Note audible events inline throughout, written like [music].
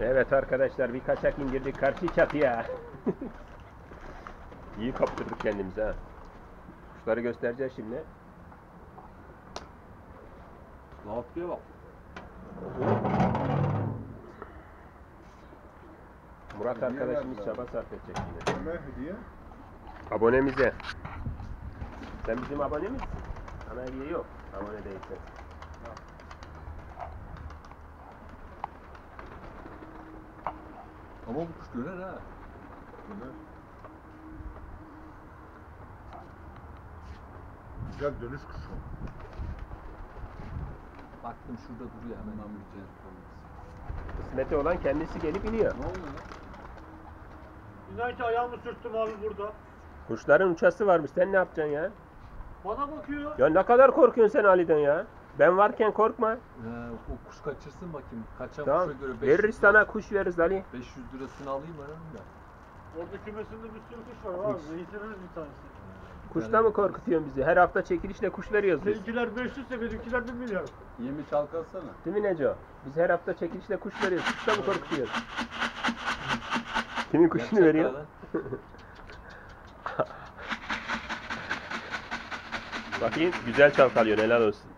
Evet arkadaşlar bir kaçak indirdik karşı çatıya. [laughs] İyi kaptırdık kendimize ha. Kuşları göstereceğiz şimdi. Rahatlığa bak. Murat Hediye arkadaşımız çaba sarf edecek hediye? Abonemize. Sen bizim abone misin? Sana hediye yok. Abone değilsen. Ama bu kuş döner ha. Döner. Güzel dönüş kuşu. Baktım şurada duruyor hemen amca. Kısmeti olan kendisi gelip iniyor. Ne oluyor lan? Ki ayağımı sürttüm abi burada. Kuşların uçası varmış. Sen ne yapacaksın ya? Bana bakıyor. Ya ne kadar korkuyorsun sen Ali'den ya? Ben varken korkma. He, o kuş kaçırsın bakayım. Kaçan Tamam. kuşa göre 500 Veririz sana kuş veririz Ali. 500 lirasını alayım önemli de. Orada kümesinde bir sürü kuş var abi. Reislerimiz bir tanesi. Kuşla mı korkutuyorsun bizi? Her hafta çekilişle kuş veriyoruz biz. Seninkiler 500 ise benimkiler 1 milyar. Yemi çalkalsana. Değil mi Neco? Biz her hafta çekilişle kuş veriyoruz. Kuşla mı korkutuyoruz? Kimin kuşunu Gerçek veriyor? lan. [laughs] Bakayım güzel çalkalıyor helal olsun.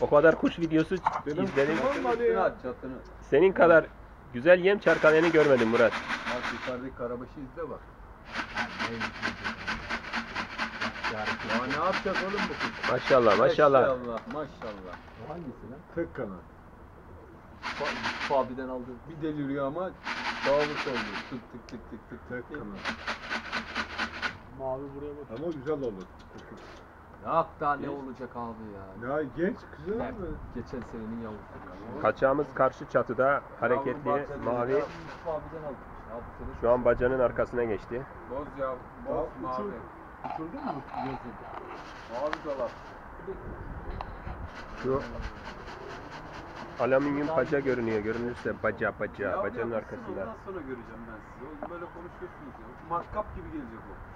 O kadar kuş videosu Benim izledim. kuşum olmadı Çatını ya. aç çatını. Senin kadar güzel yem çarkalayanı görmedim Murat. Bak yukarıdaki karabaşı izle bak. Ya ne yapacak oğlum bu kuş? Maşallah maşallah. Maşallah maşallah. O hangisi lan? Tek kanat. Fa- Fabi'den aldı. Bir deliriyor ama dağılık oldu. Tık tık tık tık tık Tek tık. kanat. Mavi buraya bak. Ama güzel olur. Ya daha ne olacak abi ya? Ya genç Ne? mi? Geçen senenin yavrusu. ya. Kaçağımız karşı çatıda hareketli mavi. Şu an bacanın arkasına geçti. Boz ya. Boz mavi. Uçurdun mu? Mavi dolap. Şu alüminyum baca görünüyor. Görünürse baca baca bacanın arkasında. Ondan sonra göreceğim ben sizi. Böyle konuşuyorsunuz ya. Matkap gibi gelecek o.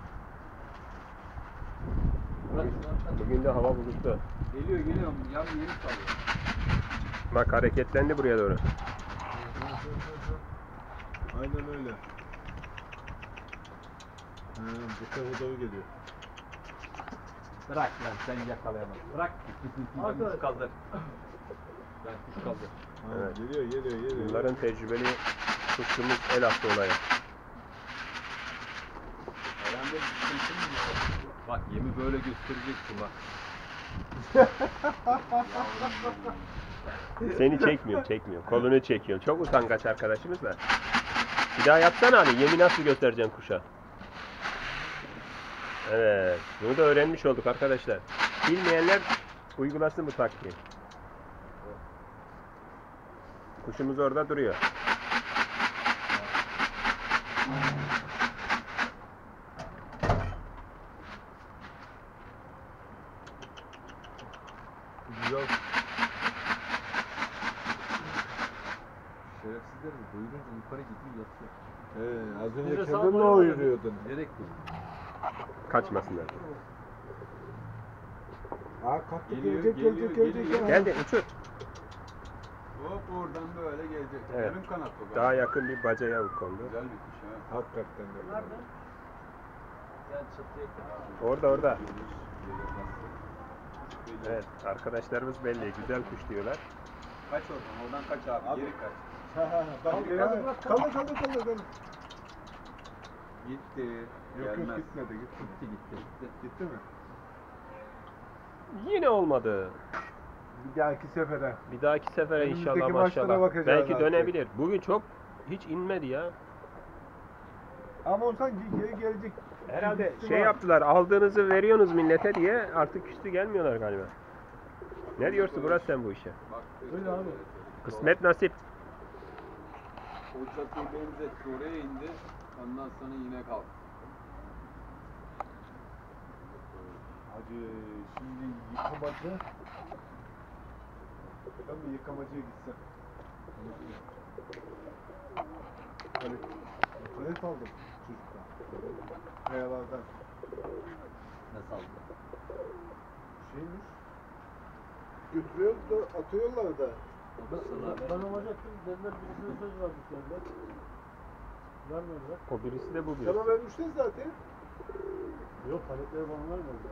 Bugün de hava bulutlu. Geliyor geliyor. Yan yeni salıyor. Bak hareketlendi buraya doğru. Aynen öyle. Ha, bu tarafa doğru geliyor. Bırak lan sen yakalayamazsın. Bırak. Arkadaş. kaldır. Ben kuş kaldır. Ha, Evet. Geliyor geliyor geliyor. Bunların tecrübeli kuşçumuz el attı olaya. Herhalde bir sıkıntı mı? Bak yemi böyle göstereceksin bak. [laughs] Seni çekmiyor, çekmiyor. Kolunu çekiyor. Çok utangaç arkadaşımız da. Bir daha yapsana abi. Yemi nasıl göstereceğim kuşa? Evet. Bunu da öğrenmiş olduk arkadaşlar. Bilmeyenler uygulasın bu taktiği. Kuşumuz orada duruyor. Güzel. Şerefsizler mi? Doyurunca yukarı gidiyor yatıyor. He, az Bir önce de kendin sana ne böyle uyuruyordun? Gerek yok. Kaçmasınlar. Ha kalktı Geliyor, gelecek geliyor, gelecek geliyor. gelecek. Geldi uçur. Hop oradan böyle gelecek. Evet. Yarım kanat o Daha yakın bir bacaya kondu. Güzel bir kuş ha. Hakikaten de. Nerede? Gel çatıya kadar. Orada orada. Evet arkadaşlarımız belli. Güzel kuş diyorlar. Kaç oradan, oradan kaç abi, Abi. geri kaç. Ha ha bak kaldı, bırak, Kaldı kaldı kaldı kaldı. Gitti. Yok yok Gelmez. gitmedi gitti. Gitti gitti. gitti. Gitti mi? Yine olmadı. Bir dahaki sefere. Bir dahaki sefere Önümüzdeki inşallah maçlara maşallah. bakacağız Belki artık. dönebilir. Bugün çok hiç inmedi ya. Ama o sanki geri gelecek. Herhalde Üstü şey var. yaptılar. Aldığınızı veriyorsunuz millete diye artık üstü gelmiyorlar galiba. Ne diyorsun Murat sen bu işe? Bak, Öyle abi. Kısmet nasip. O çatıyı benzetti, oraya indi. Ondan sonra yine kalktı. Hacı şimdi yıkamacı. Ben bir yıkamacıya gitsem. Hani palet aldım çocuktan. Kayalardan. Nasıl aldı? Şeymiş. götürüyor da atıyorlar da. Ben olacaktım. Dediler birisine söz verdik Vermediler. O birisi de bu birisi. Sana vermişler zaten. Yok paletleri bana vermedi.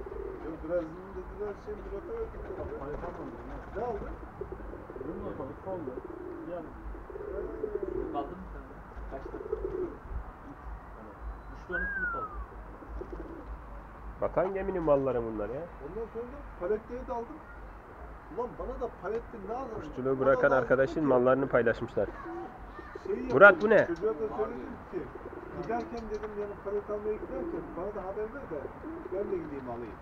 Yok birazını dediler şey Murat'a verdik. dediler. Palet almadım. Ne aldın? Benim de palet kaldı. Yani Kaldın mı sen? Kaçta? Üç tane sulu kaldı. Vatan geminin malları bunlar ya. Ondan sonra da paletleri de aldım. Ulan bana da palette ne aldın? Kuşçuluğu bırakan arkadaşın mallarını paylaşmışlar. Şeyi Murat, yapıyorum, bu ne? Çocuğa da söyledim ki giderken dedim yani palet almaya giderken bana da haber ver de ben de gideyim alayım.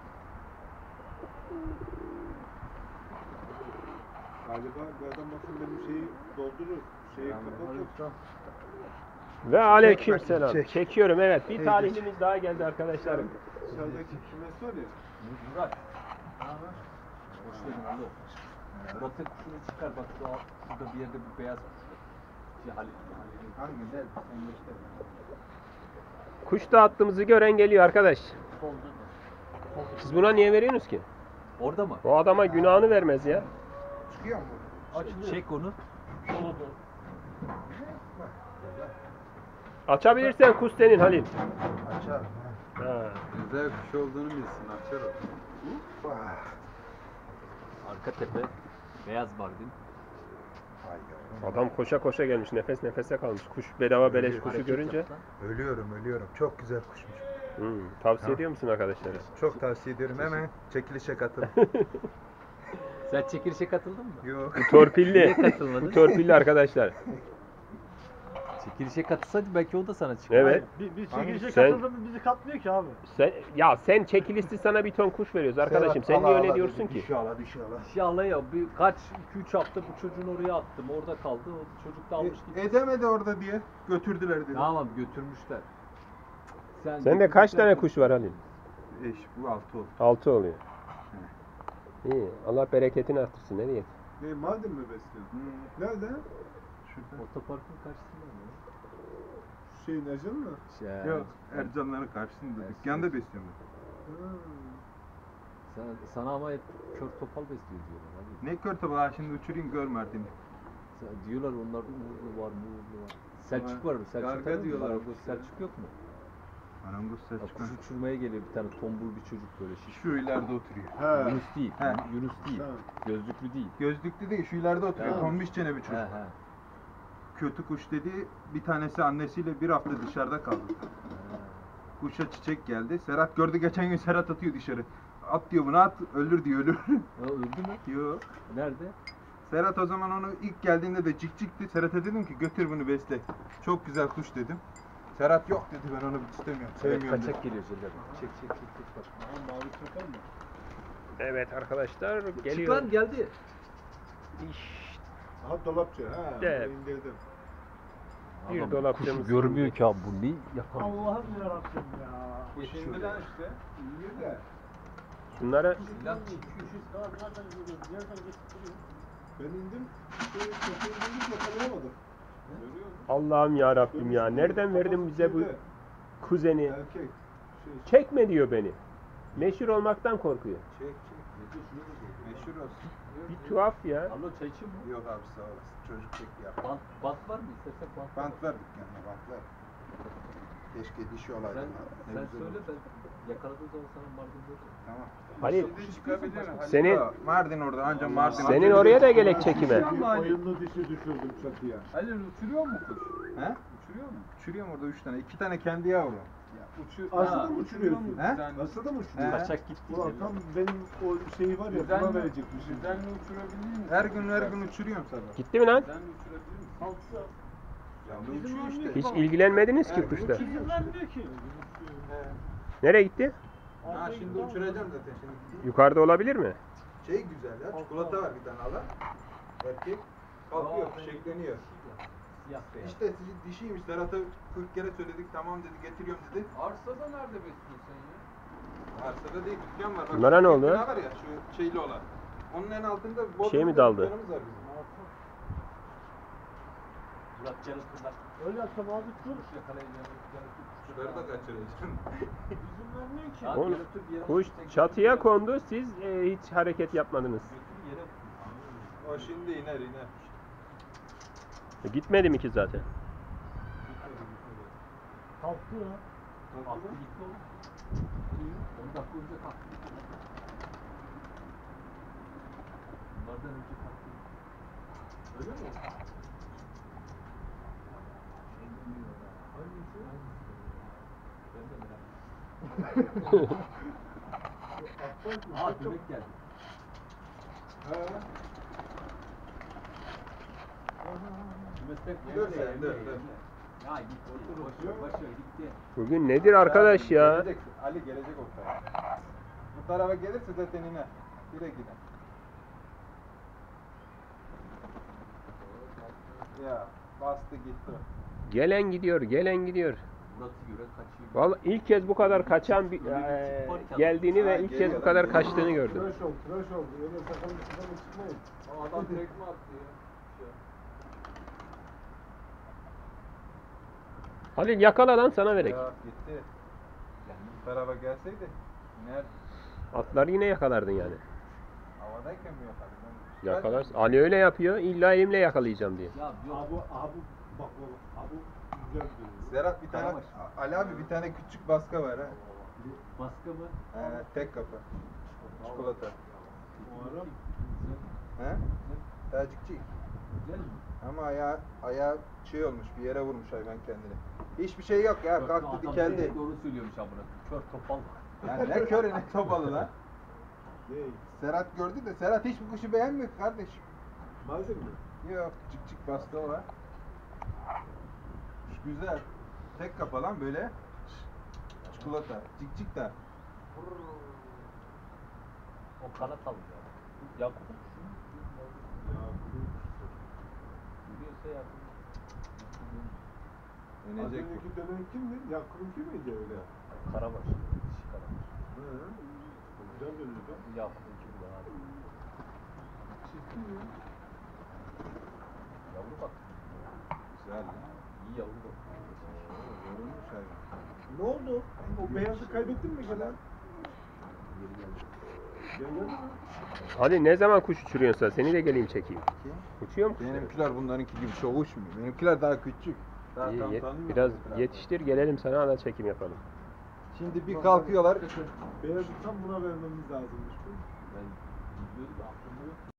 Galiba adam bakın benim şeyi doldurur. Şeyi kapatır. Ve aleyküm selam. Çekiyorum evet. Bir talihlimiz daha geldi arkadaşlar. Dışarıdaki var ya. Murat. Hoş geldin oğlum. Murat'ın kuşunu çıkar bak şu bir yerde bir beyaz kuş. Kuş dağıttığımızı gören geliyor arkadaş. Siz buna niye veriyorsunuz ki? Orada mı? O adama günahını vermez ya. Çıkıyor mu? Çek onu. Açabilirsen kuş senin Halil. Açar. Ha. Güzel kuş olduğunu bilsin açar o. Arka tepe. Beyaz Mardin. Adam koşa koşa gelmiş. Nefes nefese kalmış. Kuş bedava beleş kuşu Hareket görünce. yap lan. Ölüyorum ölüyorum. Çok güzel kuşmuş. Hmm, tavsiye Ha. ediyor musun arkadaşlara? Çok tavsiye ediyorum. Hemen çekilişe katıl. [laughs] Sen çekilişe katıldın mı? Yok. Bu torpilli. Niye katılmadın? Bu torpilli arkadaşlar. [laughs] Çekilişe katılsaydı belki o da sana çıkar. Evet. bir, bir çekilişe Sen- katıldığımız bizi katmıyor ki abi. Sen, ya sen çekilisti sana bir ton kuş veriyoruz arkadaşım. Sen niye öyle diyorsun ki? İnşallah inşallah. İnşallah ya bir kaç 2-3 hafta bu çocuğun oraya attım. Orada kaldı. O çocuk da almış gitti. E, edemedi orada diye götürdüler dedi. Tamam götürmüşler. Sen Sende kaç götürmüşler- tane kuş var Halil? Eş bu altı oldu. Altı oluyor. İyi. Allah bereketini arttırsın. Ne diyeyim? Ne Mardin mi besliyorsun? Nerede? Şurada. Otoparkın karşısında mı? Şeyin acın mı? Şey, Yok Ercanların karşısında. Dükkanda besliyorum. Sana, sana ama hep kör topal besliyor diyorlar. Abi. Ne kör ha şimdi uçurayım gör Mert'ini. Diyorlar onlarda uğurlu var, muğurlu var. Selçuk var mı? Selçuk Garga tanıyor musun? diyorlar Marangoz. Selçuk yok mu? Marangoz Bak, Selçuk. kuş uçurmaya geliyor bir tane tombul bir çocuk böyle şiş. Şu ileride oturuyor. He. Yunus değil. He. Yunus değil. Tamam. Gözlüklü değil. Gözlüklü değil şu ileride oturuyor. Ha. Tombiş çene bir He çocuk. he. Kötü kuş dedi. Bir tanesi annesiyle bir hafta dışarıda kaldı. Kuşa çiçek geldi. Serhat gördü geçen gün Serhat atıyor dışarı. At diyor bunu at ölür diyor ölür. Ya öldü mü? Yok. Nerede? Serhat o zaman onu ilk geldiğinde de cik cikti. Serhat'a dedim ki götür bunu besle. Çok güzel kuş dedim. Serhat yok dedi ben onu istemiyorum. Evet, Sevmiyorum dedi. kaçak geliyor şeyler. Çek çek çek çek bak. Mavi çakal mı? Evet arkadaşlar Çık geliyor. lan geldi. İşte Aha dolapçı. Ha. Evet. indirdim. Bir Adam dolapçamız Kuşu görmüyor ki abi bu ne yapar? Allah'ım yarabbim ya. Şimdi lan işte. İndir de. şunları? Ben indim. Allah'ım ya Rabbim ya. Nereden verdin bize bu kuzeni? Erkek. Şey, Çekme diyor beni. Meşhur olmaktan korkuyor. Çek çek. Meşhur olsun. Bir tuhaf ya. Abla çay mu? Yok abi sağ olasın. Çocuk çek ya. Bant, bant var mı? İstersen bant. var. Bant ver dükkanına bant ver. Keşke dişi olaydı. Sen, sen güzel söyle ben yakaladığım zaman sana Mardin veririm. Tamam. Halil Senin- Mardin orada anca Mardin. senin oraya da gelek çekime. Oyunlu dişi düşürdüm çatıya. Halil uçuruyor mu kuş? He? Uçuruyor mu? Uçuruyorum orada üç tane. İki tane kendi yavru. Uçur. Aslında mı uçuruyorsun? He? Aslında mı uçuruyorsun? Kaçak gitti. Ulan tam benim o şeyi var ya buna verecekmişim. Her gün her gün uçuruyorum sana. Gitti mi lan? Altı. Ya da uçuyor işte. Hiç ilgilenmediniz ki kuşla. İzin vermiyor ki. Nereye gitti? Ha şimdi uçuracağım zaten şimdi. Yukarıda olabilir mi? Şey güzel ya. Çikolata var bir tane alan. Erkek. Kalkıyor, fişekleniyor. Siyah beyaz. İşte dişi- dişiymiş. Serhat'a 40 kere söyledik. Tamam dedi getiriyorum dedi. Arsada nerede besliyorsun ya? Arsada değil dükkan var. Bak, Bunlara ne oldu? bina var ya şu şeyli olan. Onun en altında Bodrum'da Şey mi daldı? dükkanımız var bizim. Murat Canıklı'dan Öyle yapsam abi dur. Kuşları da kaçıracaksın. İzin vermiyor ki. Oğlum, Kuş çatıya kondu. Siz e, hiç hareket yapmadınız. O şimdi iner iner. E, gitmedi mi ki zaten? Kalktı ya. Kalktı gitti oğlum. 10 dakika önce kalktı. Bunlardan önce kalktı. Öyle mi? Hangisi? Ben de merak [laughs] ettim. Aa demek geldi. He. Kümesler Dur geldi, sen, geldi, dur, geldi. dur. Ya gitti. Boş ver, boş ver gitti. Bugün nedir arkadaş ya? Gelecek, Ali gelecek o tarafa. Bu tarafa gelirse zaten iner. Direkt gider. Ya bastı gitti. Gelen gidiyor, gelen gidiyor. Vallahi ilk kez bu kadar kaçan bir eee, geldiğini ve ilk kez bu kadar kaçtığını gördüm. Tıraş ol, tıraş ol. Öyle sakalın çıkmayın. Adam direkt mi attı ya? Halil yakala lan sana verek. Ya gitti. Bu tarafa gelseydi iner. Atları yine yakalardın yani. Havadayken mi yapardı? Ben- Yakalarsın. Ali öyle yapıyor. İlla elimle yakalayacağım diye. Ya. Abi, abi bak güzel bir Serhat bir tane. Ali abi bir tane küçük baska var ha. Baskı mı? He, tek kapı. Çikolata. Muharrem. He? Tacikçi. Güzel mi? Ama ayağı, ayağı şey olmuş bir yere vurmuş hayvan kendini. Hiçbir şey yok ya Yok, kalktı adam dikeldi. Doğru söylüyormuş amına. Kör topal. Yani ne körü ne topalı lan. Değil. Serhat gördü de Serhat hiçbir kuşu beğenmiyor ki kardeşim. Mazim mi? Yok cık cık bastı o var. Kuş güzel. Tek kafa lan böyle. Çikolata. Cik cik de. O kanat aldı ya. Yakup'un Biliyorsa Yakup. Az Dönecek bu. önceki dönen kimdi? Ya kurumki miydi öyle? Karabaş. Dişi karabaş. Hı. O güzel dönüyordu. Yakup'un kimi daha abi. Çirkin ya. Yavru bak. Güzel. İyi yavru bak. Yorulmuş hayvan. Ne oldu? O beyazı kaybettin mi gelen? Geri geldi. Gel geldi mi? Ali ne zaman kuş uçuruyorsun sen? Seni de geleyim çekeyim. Uçuyor mu kuşların? Benimkiler bunlarınki gibi çok uçmuyor. Benimkiler daha küçük. Daha İyi, tam ye- tanımıyorum biraz etrafı. yetiştir gelelim sana da çekim yapalım. Şimdi bir kalkıyorlar. Beyazı tam buna vermemiz lazımmış. Ben bilmiyordum da aklımda yok.